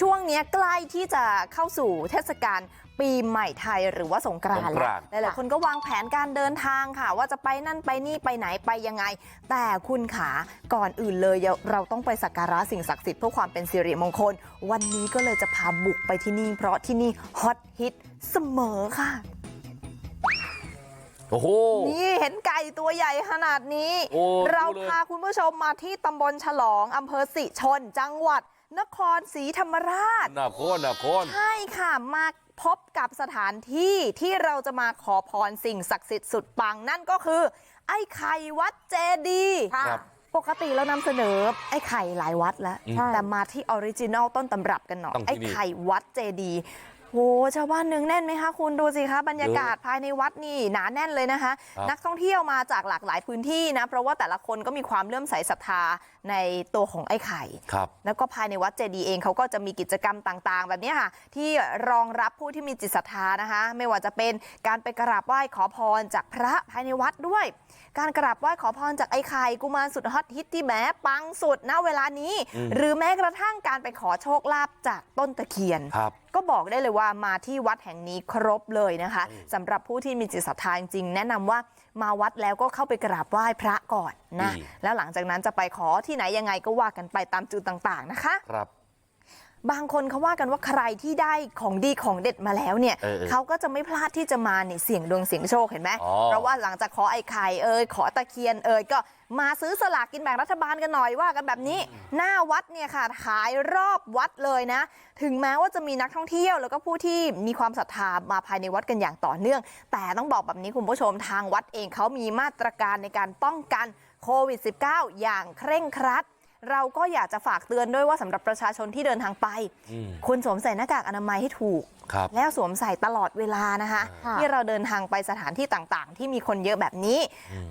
ช่วงเนี้ยใกล้ที่จะเข้าสู่เทศกาลปีใหม่ไทยหรือว่าสงกรานต์สงกแล้ราวนต์หลายๆคนก็วางแผนการเดินทางค่ะ ว่าจะไปนั่นไปนี่ไปไหนไปยังไง แต่คุณขาก่อนอื่นเลยเราต้องไปสักการะสิ่งศักดิ์สิทธิ์เพื่อความเป็นสิริมงคล วันนี้ก็เลยจะพาบุกไปที่นี่ เพราะที่นี่ฮอตฮิตเสมอค่ะ โอ้โหนี่เห็นไก่ตัวใหญ่ขนาดนี้โอ้เราดูเลยพาคุณผู้ชมมาที่ตำบลฉลองอำเภอสิชน จังหวัดนครศรีธรรมราชหน้าโคนหน้าโคนใช่ค่ะมาพบกับสถานที่ที่เราจะมาขอพรสิ่งศักดิ์สิทธิ์สุดปังนั่นก็คือ ไอ้ไข่วัดเจดีย์ครับปกติเรานำเสนอไอ้ไข่หลายวัดแล้วอืมแต่มาที่ออริจินอลต้นตำรับกันหน่อยต้องที่ไอ้นี่ไข่วัดเจดีย์ โหชาวบ้านเนืองแน่นไหมคะคุณดูสิคะบรรยากาศภายในวัดนี่หนาแน่นเลยนะคะครับนักท่องเที่ยวมาจากหลากหลายพื้นที่นะเพราะว่าแต่ละคนก็มีความเลื่อมใสศรัทธาในตัวของไอ้ไข่ครับแล้วก็ภายในวัดเจดีย์เองเขาก็จะมีกิจกรรมต่าง ๆ แบบนี้ค่ะ ที่รองรับผู้ที่มีจิตศรัทธานะคะ ไม่ว่าจะเป็นการไปกราบไหว้ขอพรจากพระภายในวัดด้วย การกราบไหว้ขอพรจากไอ้ไข่กุมารสุดฮอตฮิตที่แหมปังสุดณเวลานี้อืมหรือแม้กระทั่งการไปขอโชคลาภจากต้นตะเคียนครับ ก็บอกได้เลยว่ามาที่วัดแห่งนี้ครบเลยนะคะสำหรับผู้ที่มีจิตศรัทธาจริงๆแนะนำว่ามาวัดแล้วก็เข้าไปกราบไหว้พระก่อนนะดีแล้วหลังจากนั้นจะไปขอที่ไหนยังไงก็ว่ากันไปตามจุดต่างๆนะคะครั บบางคนเขาว่ากันว่าใครที่ได้ของดีของเด็ดมาแล้วเนี่ยเออเออเขาก็จะไม่พลาดที่จะมาเนี่ยเสี่ยงดวงเสี่ยงโชคเห็นไหมอ๋อเพราะว่าหลังจากขอไอ้ไข่เอ่ยขอตะเคียนเอ่ยก็มาซื้อสลากกินแบ่งรัฐบาลกันหน่อยว่ากันแบบนี้ หน้าวัดเนี่ยค่ะขายรอบวัดเลยนะ ถึงแม้ว่าจะมีนักท่องเที่ยว แล้วก็ผู้ที่มีความศรัทธามาภายในวัดกันอย่างต่อเนื่อง แต่ต้องบอกแบบนี้คุณผู้ชมทางวัดเองเขามีมาตรการในการป้องกันโควิด -19 อย่างเคร่งครัด เราก็อยากจะฝากเตือนด้วยว่าสำหรับประชาชนที่เดินทางไปอืมคุณสวมใส่หน้ากากอนามัยให้ถูกครับแล้วสวมใส่ตลอดเวลานะคะค่ะที่เราเดินทางไปสถานที่ต่างๆ ที่มีคนเยอะแบบนี้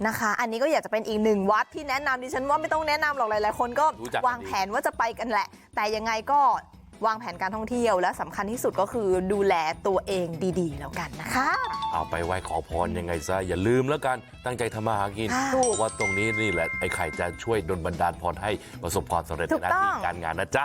นะคะ อันนี้ก็อยากจะเป็นอีกหนึ่งวัดที่แนะนำดิฉันว่าไม่ต้องแนะนำหรอกหลายๆคนก็รู้จักกันดีวางแผนว่าจะไปกันแหละ แต่ยังไงก็ วางแผนการท่องเที่ยวและสำคัญที่สุดก็คือดูแลตัวเองดีๆ แล้วกันนะคะเอาไปไหว้ขอพรยังไงซะอย่าลืมแล้วกันตั้งใจทำมาหากินค่ะเพราะว่าตรงนี้นี่แหละไอ้ไข่จะช่วยดลบันดาลพรให้ประสบความสำเร็จถูในกหน้าต้ที่องการงานนะจ๊ะ